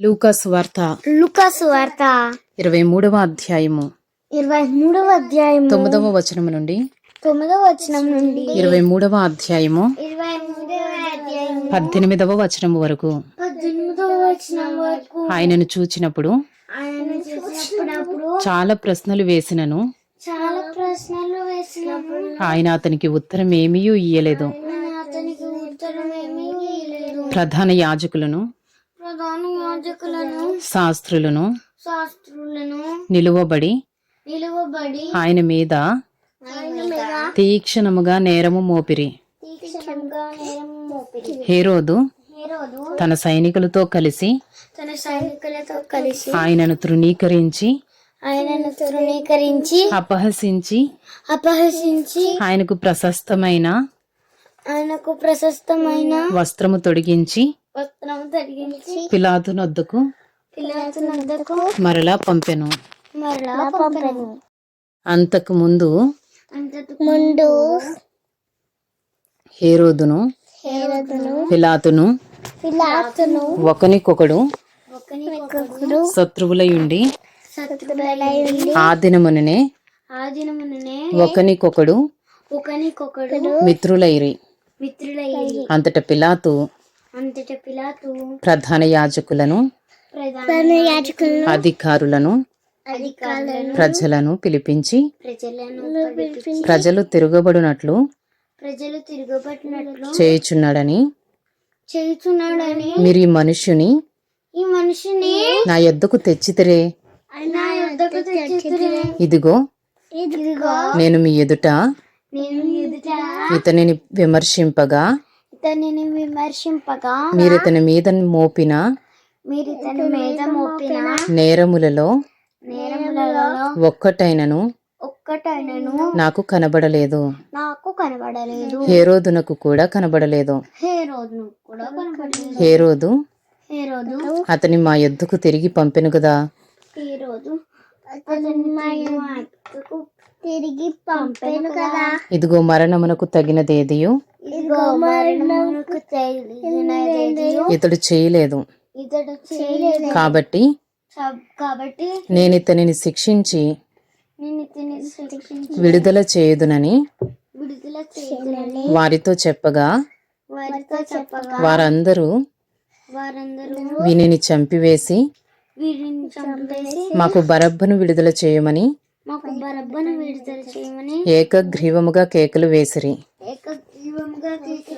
లూకాస్ వార్త లుకాసు వార్త ఇరవై మూడవ అధ్యాయము. ఇరవై మూడవ అధ్యాయం తొమ్మిదవ వచనము నుండి తొమ్మిదవ వచనం నుండి ఇరవై మూడవ అధ్యాయము. ఇరవై మూడవ అధ్యాయం పద్దెనిమిదవ వచనము వరకు. పద్దెనిమిదవ వచనం వరకు. ఆయనను చూచినప్పుడు ఆయన చూసినప్పుడు చాలా ప్రశ్నలు వేసినను. చాలా ప్రశ్నలు వేసినప్పుడు ఆయన అతనికి ఉత్తరం ఏమీ ఇయ్యలేదు అతనికి ఉత్తరం ఏమీ ఇవ్వలేదు ప్రధాన యాజకులను యాజకులను శాస్త్రులను శాస్త్రులను నిలువబడి నిలువబడి ఆయన మీద తీక్షణముగా నేరము మోపిరి. హేరోదు తన సైనికులతో కలిసి తన సైనికులతో కలిసి ఆయనను తృణీకరించి ఆయనను తృణీకరించి అపహసించి అపహసించి ఆయనకు ప్రశస్తమైన ఆయనకు ప్రశస్తమైన వస్త్రము తొడిగించి వస్త్రం తొలగించి పిలాతు నొద్దకు పిల్లలకు మరలా పంపెను. మరలా పంపెను. అంతకు ముందు ముందు హేరోదును హేరదును పిలాతును పిలాతును ఒకనికొకడు ఒకరికొకరు శత్రువులై ఉండి శత్రులై ఉండి ఆ దినముననే ఆ దినముననే ఒకనికొకడు ఒకనికొకడు మిత్రులైరి. మిత్రులయ్యి అంతట పిలాతు అంతట పిలాతు ప్రధాన యాజకులను ప్రధాన యాజకులను అధికారులను అధికారులను ప్రజలను పిలిపించి ప్రజలను ప్రజలు తిరగబడినట్లు ప్రజలు తిరగబడినట్లు చేయుచున్నాడని చేయుచున్నాడని మీరు ఈ మనుష్యుని ఈ మనిషిని నా యొద్దకు తెచ్చితిరే నా యొద్దకు తెచ్చితిరి. ఇదిగో ఇదిగో నేను మీ ఎదుట నేను ఎదుట ఇతనిని విమర్శింపగా ఇతనిని విమర్శింపగా మీరు ఇతని మీద మోపిన మీరు ఇతని మీద మోపిన నేరములలో నేరములలో ఒక్కటైనను ఒక్కటైనను నాకు కనబడలేదు. నాకు కనబడలేదు. హేరోదునకు కూడా కనబడలేదు. హే రోజును కూడా కనబడలేదు. హేరోదు హే రోజు అతని మా యొద్దకు తిరిగి పంపెను కదా రోజు అతని మా యొద్దకు తిరిగి పంపాను కదా ఇదిగో మరణమునకు తగినదేదియు ఇదిగో మరణమునకు తగినదేదియు. ఇతడు చేయలేదు. కాబట్టి కాబట్టి నేను ఇతనిని శిక్షించి విడుదల చేయుదునని వారితో చెప్పగా వారందరూ వినిని చంపివేసి మాకు బరబ్బను విడుదల చేయమని ఏకగ్రీవముగా కేకలు వేసిరి. 哥哥哥哥